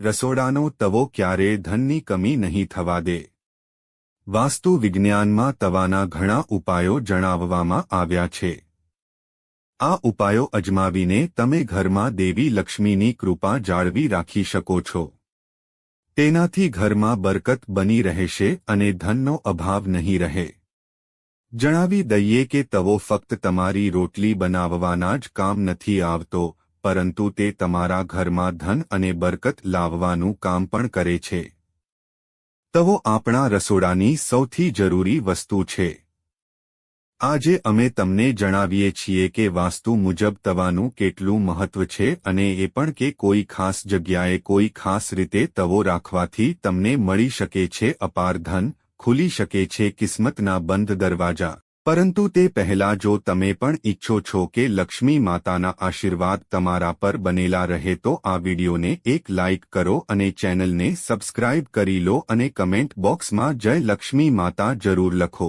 રસોડાનો તવો ક્યારે ધનની કમી નહીં થવા દે. વાસ્તુ વિજ્ઞાનમાં તવાના ઘણા ઉપાયો જણાવવામાં આવ્યા છે. આ ઉપાયો અજમાવીને તમે ઘરમાં દેવી લક્ષ્મીની કૃપા જાળવી રાખી શકો છો. તેનાથી ઘરમાં બરકત બની રહેશે અને ધનનો અભાવ નહીં રહે. જણાવી દઈએ કે તવો ફક્ત તમારી રોટલી બનાવવાના જ કામ નથી આવતો પરંતુ તે તમારા ઘરમાં ધન અને બરકત લાવવાનું કામ પણ કરે છે. તવો આપણા રસોડાની સૌથી જરૂરી વસ્તુ છે. આજે અમે તમને જણાવીએ છીએ કે વાસ્તુ મુજબ તવાનું કેટલું મહત્વ છે અને એ પણ કે કોઈ ખાસ જગ્યાએ કોઈ ખાસ રીતે તવો રાખવાથી તમને મળી શકે છે અપાર ધન, ખુલી શકે છે કિસ્મતના બંધ દરવાજા. પરંતુ તે પહેલા જો તમે પણ ઈચ્છો છો કે લક્ષ્મી માતાના આશીર્વાદ તમારા પર બનેલા રહે તો આ વિડીયોને એક લાઇક કરો અને ચેનલને સબસ્ક્રાઇબ કરી લો અને કમેન્ટ બોક્સમાં જય લક્ષ્મી માતા જરૂર લખો.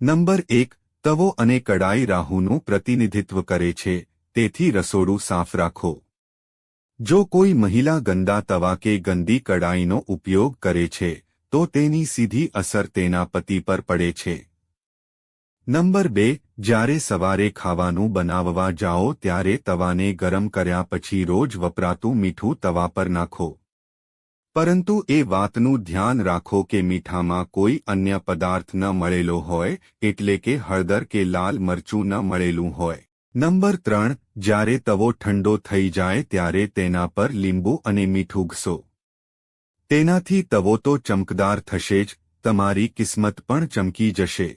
નંબર એક, તવો અને કડાઈ રાહુનું પ્રતિનિધિત્વ કરે છે, તેથી રસોડું સાફ રાખો. જો કોઈ મહિલા ગંદા તવા કે ગંદી કડાઈનો ઉપયોગ કરે છે, તો તેની સીધી અસર તેના પતિ પર પડે છે. નંબર બે, જ્યારે સવારે ખાવાનું બનાવવા જાઓ ત્યારે તવાને ગરમ કર્યા પછી રોજ વપરાતું મીઠું તવા પર નાખો. પરંતુ એ વાતનું ધ્યાન રાખો કે મીઠામાં કોઈ અન્ય પદાર્થ ન મળેલો હોય, એટલે કે હળદર કે લાલ મરચું ન મળેલું હોય. નંબર ત્રણ, જ્યારે તવો ઠંડો થઈ જાય ત્યારે તેના પર લીંબુ અને મીઠું ઘસો. તેનાથી તવો તો ચમકદાર થશે જ, તમારી કિસ્મત પણ ચમકી જશે.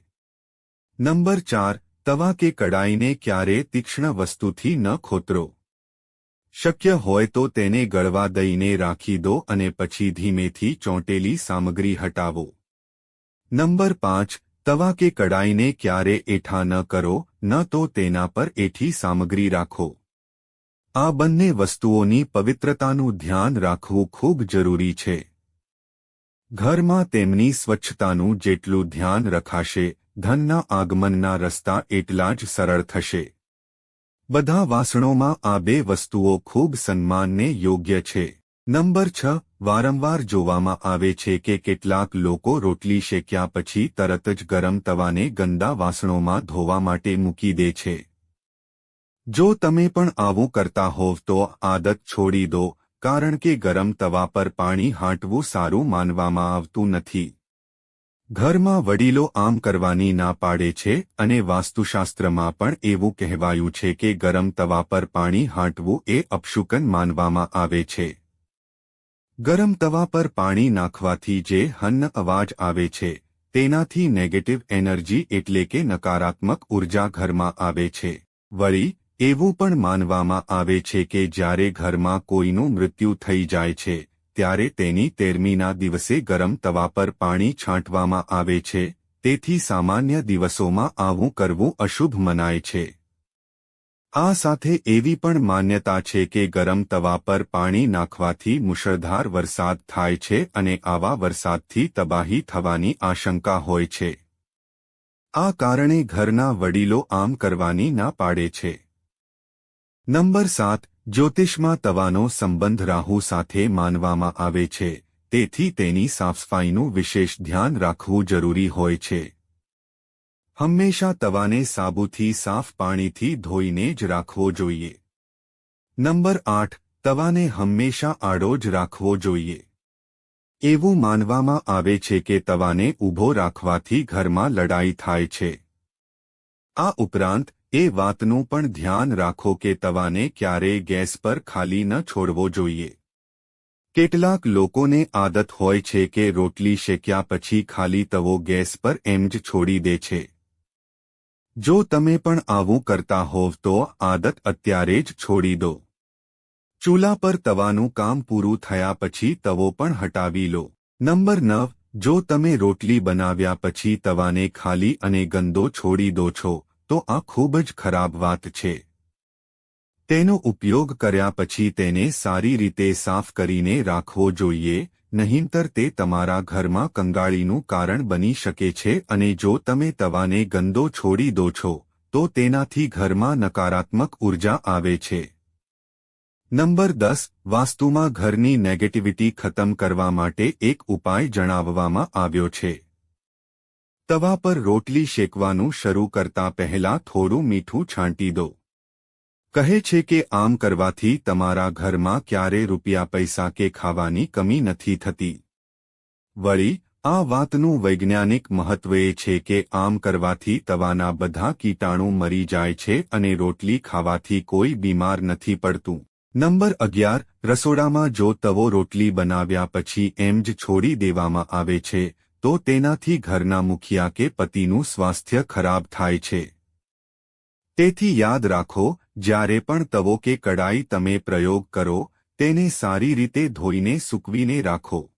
નંબર ચાર, તવા કે કડાઈને ક્યારે તીક્ષ્ણ વસ્તુથી ન ખોતરો. શક્ય હોય તો તેને ગળવા દઈને રાખી દો અને પછી ધીમેથી ચોંટેલી સામગ્રી હટાવો. નંબર પાંચ, તવા કે કડાઈને ક્યારે એઠા ન કરો, ન તો તેના પર એઠી સામગ્રી રાખો. આ બંને વસ્તુઓની પવિત્રતાનું ધ્યાન રાખવું ખૂબ જરૂરી છે. ઘરમાં તેમની સ્વચ્છતાનું જેટલું ધ્યાન રખાશે ધનના આગમનના રસ્તા એટલા જ સરળ થશે. બધા વાસણોમાં આ બે વસ્તુઓ ખૂબ સન્માનને યોગ્ય છે. નંબર છ, વારંવાર જોવામાં આવે છે કે કેટલાક લોકો રોટલી શેક્યા પછી તરત જ ગરમ તવાને ગંદા વાસણોમાં ધોવા માટે મૂકી દે છે. જો તમે પણ આવું કરતા હોવ તો આદત છોડી દો, કારણ કે ગરમ તવા પર પાણી હાંટવું સારું માનવામાં આવતું નથી. ઘરમાં વડીલો આમ કરવાની ના પાડે છે અને વાસ્તુશાસ્ત્રમાં પણ એવું કહેવાયું છે કે ગરમ તવા પર પાણી હાંટવું એ અપશુકન માનવામાં આવે છે. ગરમ તવા પર પાણી નાખવાથી જે હન્ન અવાજ આવે છે, તેનાથી નેગેટિવ એનર્જી એટલે કે નકારાત્મક ઊર્જા ઘરમાં આવે છે. વળી, એવું પણ માનવામાં આવે છે કે જ્યારે ઘરમાં કોઈનું મૃત્યુ થઈ જાય છે ત્યારે તેની તેરમીના દિવસે ગરમ તવા પર પાણી છાંટવામાં આવે છે, તેથી સામાન્ય દિવસોમાં આવું કરવું અશુભ મનાય છે. આ સાથે એવી પણ માન્યતા છે કે ગરમ તવા પર પાણી નાખવાથી મુશળધાર વરસાદ થાય છે અને આવા વરસાદથી તબાહી થવાની આશંકા હોય છે. આ કારણે ઘરના વડીલો આમ કરવાની ના પાડે છે. નંબર સાત જ્યોતિષમાં તવાનો સંબંધ રાહુ સાથે માનવામાં આવે છે, તેથી તેની સાફસફાઈનું વિશેષ ધ્યાન રાખવું જરૂરી હોય છે. હંમેશા તવાને સાબુથી સાફ પાણીથી ધોઈને જ રાખવો જોઈએ. નંબર આઠ, તવાને હંમેશા આડો જ રાખવો જોઈએ. એવું માનવામાં આવે છે કે તવાને ઊભો રાખવાથી ઘરમાં લડાઈ થાય છે. આ ઉપરાંત એ વાતનું પણ ધ્યાન રાખો કે તવાને ક્યારેય ગેસ પર ખાલી ન છોડવો જોઈએ. કેટલાક લોકોને આદત હોય છે કે રોટલી શેક્યા પછી ખાલી તવો ગેસ પર એમ જ છોડી દે છે. જો તમે પણ આવું કરતા હોવ તો આદત અત્યારે જ છોડી દો. ચૂલા પર તવાનું કામ પૂરું થયા પછી તવો પણ હટાવી લો. નંબર નવ, જો તમે રોટલી બનાવ્યા પછી તવાને ખાલી અને ગંદો છોડી દો છો તો આ ખૂબ જ ખરાબ વાત છે. તેનો ઉપયોગ કર્યા પછી તેને સારી રીતે સાફ કરીને રાખવો જોઈએ, નહીંતર તે તમારા ઘરમાં કંગાળીનું કારણ બની શકે છે અને જો તમે તવાને ગંદો છોડી દો છો, તો તેનાથી ઘરમાં નકારાત્મક ઊર્જા આવે છે. નંબર દસ, વાસ્તુમાં ઘરની નેગેટિવિટી ખતમ કરવા માટે એક ઉપાય જણાવવામાં આવ્યો છે. તવા પર રોટલી શેકવાનું શરૂ કરતા પહેલા થોડું મીઠું છાંટી દો. કહે છે કે આમ કરવાથી તમારા ઘરમાં ક્યારે રૂપિયા પૈસા કે ખાવાની કમી નથી થતી. વળી, આ વાતનું વૈજ્ઞાનિક મહત્વ એ છે કે આમ કરવાથી તવાના બધા કીટાણુ મરી જાય છે અને રોટલી ખાવાથી કોઈ બીમાર નથી પડતું. નંબર અગિયાર, રસોડામાં જો તવો રોટલી બનાવ્યા પછી એમ જ છોડી દેવામાં આવે છે તો તેનાથી ઘરના મુખિયા કે પતિનું સ્વાસ્થ્ય ખરાબ થાય છે. તેથી યાદ રાખો, જ્યારે પણ તવો કે કડાઈ તમે પ્રયોગ કરો, તેને સારી રીતે ધોઈને સૂકવીને રાખો.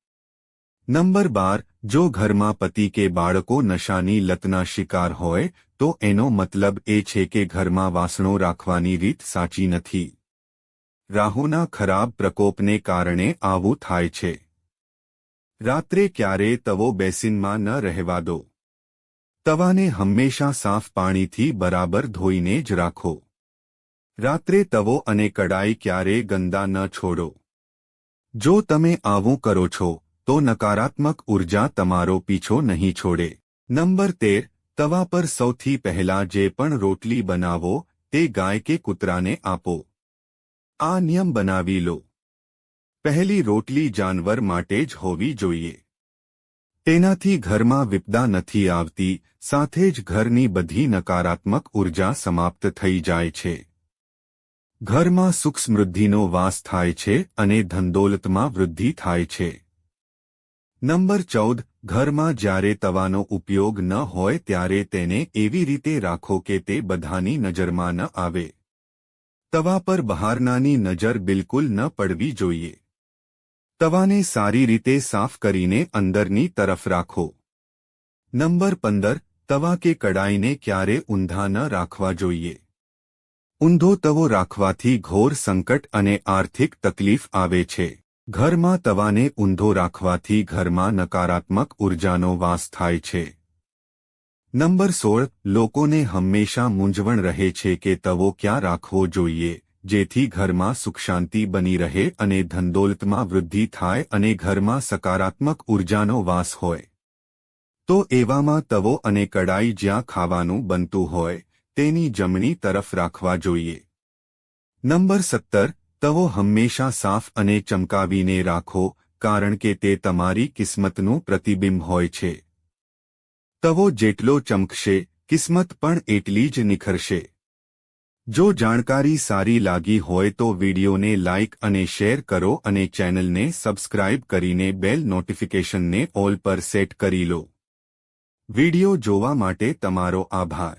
નંબર બાર, જો ઘરમાં પતિ કે બાળકો નશાની લતના શિકાર હોય, તો એનો મતલબ એ છે કે ઘરમાં વાસણો રાખવાની રીત સાચી નથી. રાહુના ખરાબ પ્રકોપને કારણે આવું થાય છે. રાત્રે ક્યારે તવો બેસીનમાં ન રહેવા દો. તવાને હંમેશા સાફ પાણીથી બરાબર ધોઈને જ રાખો. રાત્રે તવો અને કડાઈ ક્યારે ગંદા ન છોડો. જો તમે આવું કરો છો, તો નકારાત્મક ઊર્જા તમારો પીછો નહીં છોડે. નંબર તેર, તવા પર સૌથી પહેલા જે પણ રોટલી બનાવો, તે ગાય કે કૂતરાને આપો. આ નિયમ બનાવી લો. પહેલી રોટલી જાનવર માટે જ હોવી જોઈએ. તેનાથી ઘરમાં વિપદા નથી આવતી, સાથે જ ઘરની બધી નકારાત્મક ઊર્જા સમાપ્ત થઈ જાય છે. ઘરમાં સુખ સમૃદ્ધિનો વાસ થાય છે અને ધંદોલતમાં વૃદ્ધિ થાય છે. નંબર ચૌદ, ઘરમાં જ્યારે તવાનો ઉપયોગ ન હોય ત્યારે તેને એવી રીતે રાખો કે તે બધાની નજરમાં ન આવે. તવા પર બહારનાની નજર બિલકુલ ન પડવી જોઈએ. તવાને સારી રીતે સાફ કરીને અંદરની તરફ રાખો. નંબર પંદર, તવા કે કડાઈને ક્યારે ઊંધા ન રાખવા જોઈએ. ઊંધો તવો રાખવાથી ઘોર સંકટ અને આર્થિક તકલીફ આવે છે. ઘરમાં તવાને ઊંધો રાખવાથી ઘરમાં નકારાત્મક ઉર્જાનો વાસ થાય છે. નંબર સોળ, લોકોને હંમેશા મૂંઝવણ રહે છે કે તવો ક્યાં રાખવો જોઈએ. જેથી ઘરમાં સુખશાંતિ બની રહે અને ધનદોલતમાં વૃદ્ધિ થાય અને ઘરમાં સકારાત્મક ઉર્જાનો વાસ હોય. તો એવામાં તવો અને કડાઈ જ્યાં ખાવાનું બનતું હોય, તેની જમણી તરફ રાખવા જોઈએ. નંબર સત્તર, તવો હંમેશા સાફ અને ચમકાવીને રાખો, કારણ કે તે તમારી કિસ્મતનું પ્રતિબિંબ હોય છે. તવો જેટલો ચમકશે, કિસ્મત પણ એટલી જ નિખરશે. જો જાણકારી સારી લાગી હોય તો વિડીયોને લાઇક અને શેર કરો અને ચેનલને સબસ્ક્રાઇબ કરીને બેલ નોટિફિકેશનને ઓલ પર સેટ કરી લો. વીડિયો જોવા માટે તમારો આભાર.